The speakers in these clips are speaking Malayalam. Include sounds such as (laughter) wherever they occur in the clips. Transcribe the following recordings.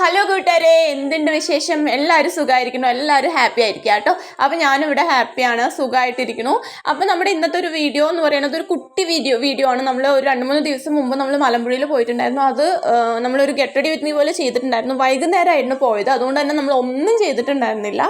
ഹലോ കൂട്ടുകാരെ. എന്തുണ്ട് വിശേഷം? എല്ലാവരും സുഖമായിരിക്കണോ എല്ലാവരും ഹാപ്പി ആയിരിക്കുക കേട്ടോ. അപ്പോൾ ഞാനിവിടെ ഹാപ്പിയാണ് സുഖമായിട്ടിരിക്കണു അപ്പോൾ നമ്മുടെ ഇന്നത്തെ ഒരു വീഡിയോ എന്ന് പറയുന്നത് ഒരു കുട്ടി വീഡിയോ വീഡിയോ ആണ്. നമ്മൾ ഒരു രണ്ട് മൂന്ന് ദിവസം മുമ്പ് നമ്മൾ മലമ്പുഴയിൽ പോയിട്ടുണ്ടായിരുന്നു. അത് നമ്മളൊരു ഗെറ്റഡി വിത്ത് പോലെ ചെയ്തിട്ടുണ്ടായിരുന്നു. വൈകുന്നേരമായിരുന്നു പോയത്. അതുകൊണ്ട് തന്നെ നമ്മൾ ഒന്നും ചെയ്തിട്ടുണ്ടായിരുന്നില്ല.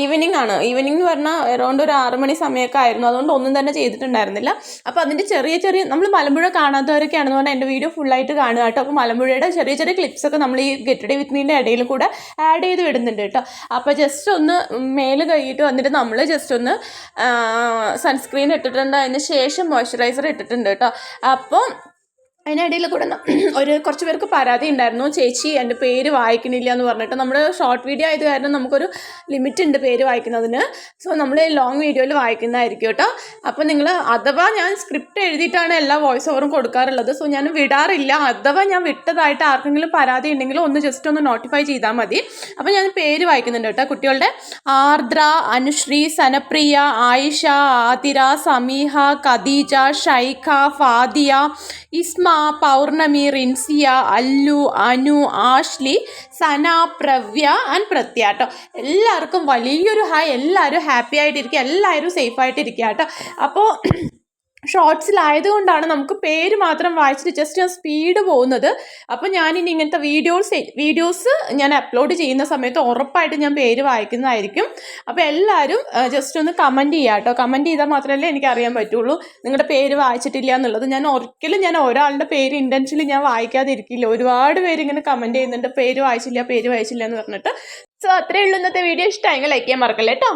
ഈവനിങ് ആണ്. ഈവനിങ് എന്ന് പറഞ്ഞാൽ അറൗണ്ട് ഒരു ആറ് മണി സമയമൊക്കെ ആയിരുന്നു. അതുകൊണ്ട് ഒന്നും തന്നെ ചെയ്തിട്ടുണ്ടായിരുന്നില്ല. അപ്പോൾ അതിന്റെ ചെറിയ ചെറിയ നമ്മൾ മലമ്പുഴ കാണാത്തവരൊക്കെ ആണെന്ന് പറഞ്ഞാൽ എന്റെ വീഡിയോ ഫുള്ളായിട്ട് കാണുക കേട്ടോ. അപ്പോൾ മലമ്പുഴയുടെ ചെറിയ ചെറിയ ക്ലിപ്സൊക്കെ നമ്മൾ ഈ ഗെറ്റ് മീന്റെ ഇടയിൽ കൂടെ ആഡ് ചെയ്ത് വിടുന്നുണ്ട് കേട്ടോ. അപ്പോൾ ജസ്റ്റ് ഒന്ന് മേൽ കഴുകിയിട്ട് വന്നിട്ട് നമ്മൾ ജസ്റ്റ് ഒന്ന് സൺസ്ക്രീൻ ഇട്ടിട്ടുണ്ട്. അതിന് ശേഷം മോയ്സ്ചറൈസർ ഇട്ടിട്ടുണ്ട് കേട്ടോ. അപ്പോൾ അതിനിടയിൽ കൂടെ (clears throat) ഒരു കുറച്ച് പേർക്ക് പരാതി ഉണ്ടായിരുന്നു. ചേച്ചി എന്റെ പേര് വായിക്കണില്ല എന്ന് പറഞ്ഞിട്ട് നമ്മൾ ഷോർട്ട് വീഡിയോ ആയത് കാരണം നമുക്കൊരു ലിമിറ്റ് ഉണ്ട് പേര് വായിക്കുന്നതിന്. സോ നമ്മൾ ലോങ് വീഡിയോയിൽ വായിക്കുന്നതായിരിക്കും കേട്ടോ. അപ്പോൾ നിങ്ങൾ അഥവാ ഞാൻ സ്ക്രിപ്റ്റ് എഴുതിയിട്ടാണ് എല്ലാ വോയിസ് ഓവറും കൊടുക്കാറുള്ളത്. സോ ഞാൻ വിടാറില്ല. അഥവാ ഞാൻ വിട്ടതായിട്ട് ആർക്കെങ്കിലും പരാതി ഉണ്ടെങ്കിൽ ഒന്ന് ജസ്റ്റ് ഒന്ന് നോട്ടിഫൈ ചെയ്താൽ മതി. അപ്പോൾ ഞാൻ പേര് വായിക്കുന്നുണ്ട് കേട്ടോ. കുട്ടികളുടെ ആർദ്ര അനുശ്രീ സനപ്രിയ ആയിഷ ആതിര സമീഹ കദീജ ഷൈഖ ഫാദിയ ഇസ്മ പൗർണമി റിൻസിയ അല്ലു അനു ആഷ്ലി സന പ്രവ്യ ആൻഡ് പ്രത്യ കേട്ടോ എല്ലാവർക്കും വലിയൊരു ഹായ് എല്ലാവരും ഹാപ്പി ആയിട്ടിരിക്കുക എല്ലാവരും സേഫ് ആയിട്ടിരിക്കുക കേട്ടോ അപ്പോൾ ഷോർട്സിലായതുകൊണ്ടാണ് നമുക്ക് പേര് മാത്രം വായിച്ചിട്ട് ജസ്റ്റ് ഞാൻ സ്പീഡ് പോകുന്നത്. അപ്പോൾ ഞാനിനി ഇങ്ങനത്തെ വീഡിയോസ് വീഡിയോസ് ഞാൻ അപ്ലോഡ് ചെയ്യുന്ന സമയത്ത് ഉറപ്പായിട്ട് ഞാൻ പേര് വായിക്കുന്നതായിരിക്കും. അപ്പോൾ എല്ലാവരും ജസ്റ്റ് ഒന്ന് കമന്റ് ചെയ്യുക കേട്ടോ കമന്റ് ചെയ്താൽ മാത്രമല്ലേ എനിക്ക് അറിയാൻ പറ്റുള്ളൂ. നിങ്ങളുടെ പേര് വായിച്ചിട്ടില്ല എന്നുള്ളത്. ഞാൻ ഒരിക്കലും ഞാൻ ഒരാളുടെ പേര് ഇന്റൻഷ്യലി ഞാൻ വായിക്കാതിരിക്കില്ല. ഒരുപാട് പേര് ഇങ്ങനെ കമന്റ് ചെയ്യുന്നുണ്ട്. പേര് വായിച്ചില്ല പേര് വായിച്ചില്ല എന്ന് പറഞ്ഞിട്ട്. സോ അത്രയേ ഉള്ളൂ ഇന്നത്തെ വീഡിയോ ഇഷ്ടമായെങ്കിൽ ലൈക്ക് ചെയ്യാൻ മറക്കല്ലേ കേട്ടോ